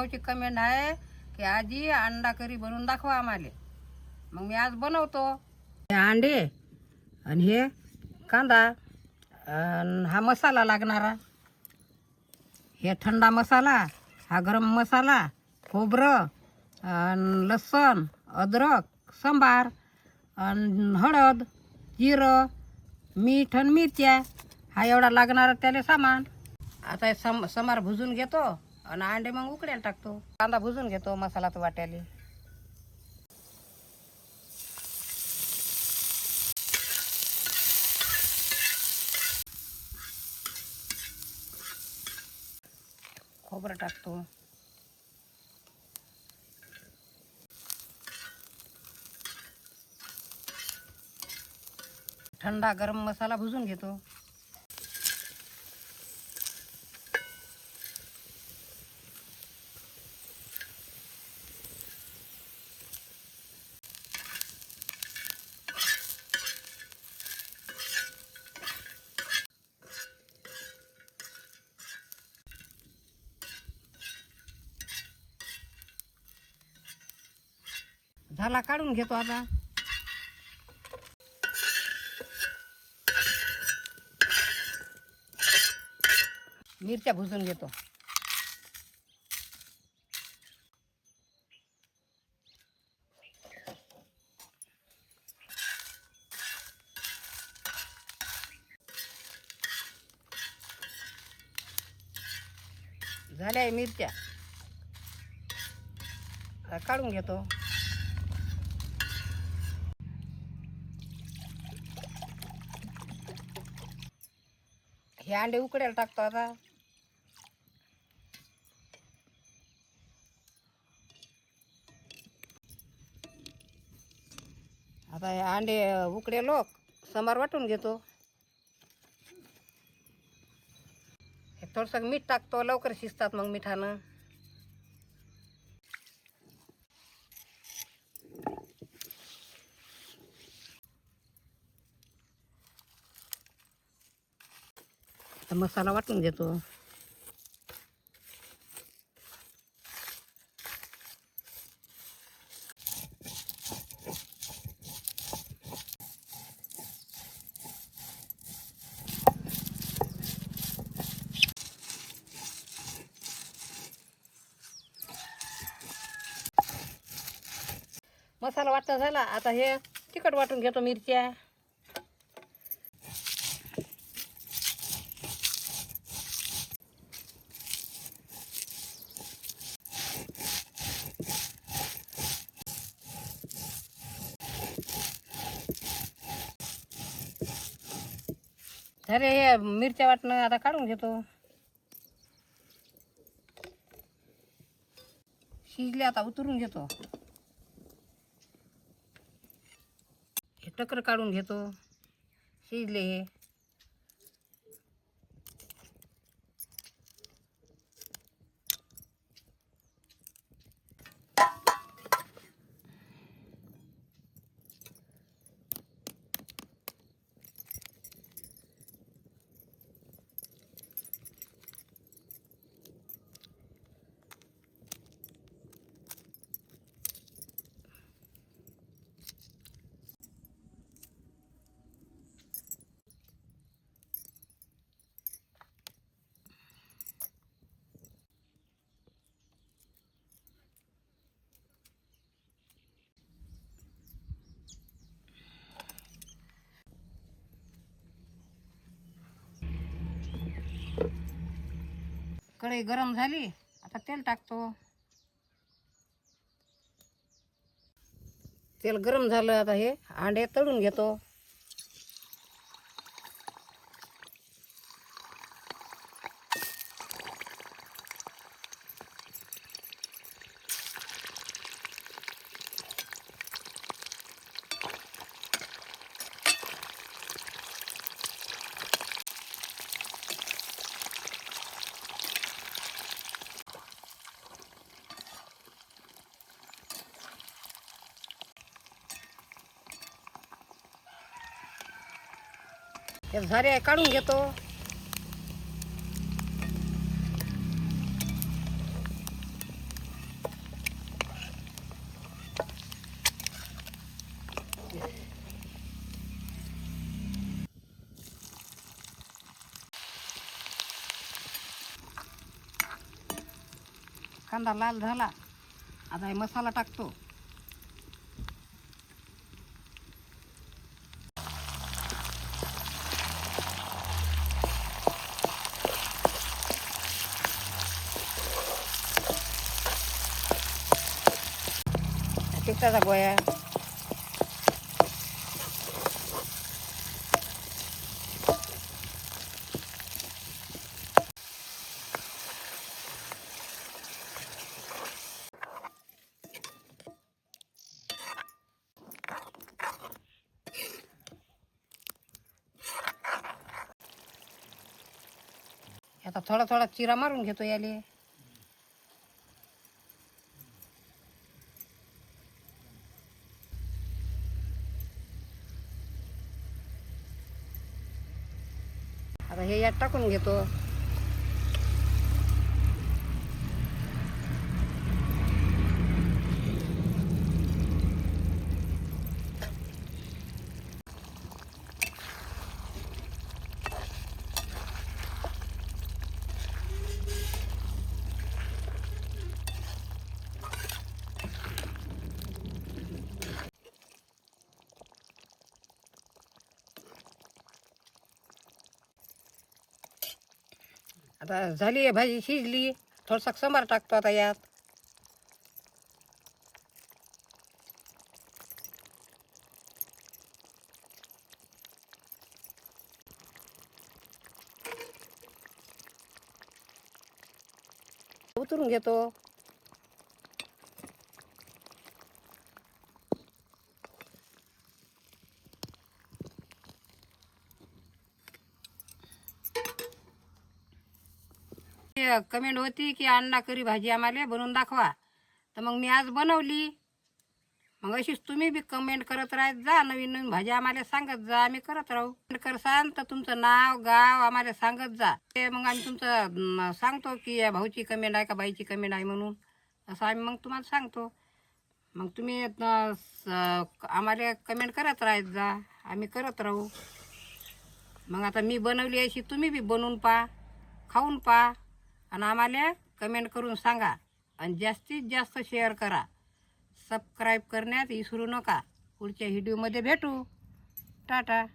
भाऊची comment आहे की आजी अंडा करी बनवून दाखवा आम्हाला. मग मी आज बनवतो. हे अंडे आणि हे कांदा अन हा मसाला लागणारा. हे थंडा मसाला हा गरम मसाला खोबरं अन लसूण अद्रक सांबार अन हळद जिरं मीठ आणि मिरच्या हा एवढा लागणारा त्याला सामान. आता हे सम समार भुजून घेतो. आणि अंडे मग उकड्याला टाकतो. कांदा भुजून घेतो मसाला तो वाट्याले. खोबरं टाकतो. थंडा गरम मसाला भुजून घेतो. झाला काढून घेतो आता. मिरच्या भुजून घेतो. झाल्या आहे मिरच्या. काढून घेतो. हे अंडे उकड्याला टाकतो आता. आता हे अंडे उकडे लोक समार वाटून घेतो. हे थोडंसं मीठ टाकतो लवकर शिजतात मग मिठानं. आता मसाला वाटून घेतो. मसाला वाटता झाला. आता हे तिखट वाटून घेतो मिरच्या. अरे हे मिरच्या वाटणं आता काढून घेतो. शिजले आता उतरून घेतो. हे टकर काढून घेतो. शिजले हे. कढई गरम झाली आता तेल टाकतो. तेल गरम झालं आता हे अंडे तळून घेतो. हे झारे काढून घेतो. कांदा लाल झाला. आता हे मसाला टाकतो. तिखटाचा गोया आता थोडा थोडा चिरा मारून घेतो याले आता हे यात टाकून घेतो. आता झाली आहे भाजी शिजली. थोडासा समार टाकतो आता यात. उतरून घेतो. कमेंट होती की अण्णा करी भाजी आम्हाला बनवून दाखवा. तर मग मी आज बनवली. मग अशीच तुम्ही बी कमेंट करत राहत जा नवीन नवीन भाजी आम्हाला सांगत जा आम्ही करत राहू. करसान तर तुमचं नाव गाव आम्हाला सांगत जा. ते मग आम्ही तुमचं सांगतो की या भाऊची कमेंट आहे का बाईची कमेंट आहे म्हणून. असं आम्ही मग तुम्हाला सांगतो. मग तुम्ही आम्हाला कमेंट करत राहत जा. आम्ही करत राहू. मग आता मी बनवली अशी तुम्ही बी बनवून पहा खाऊन पा आणि आम्हाला कमेंट करून सांगा. आणि जास्तीत जास्त शेअर करा. सबस्क्राईब करण्यात विसरू नका. पुढच्या व्हिडिओमध्ये भेटू. टाटा.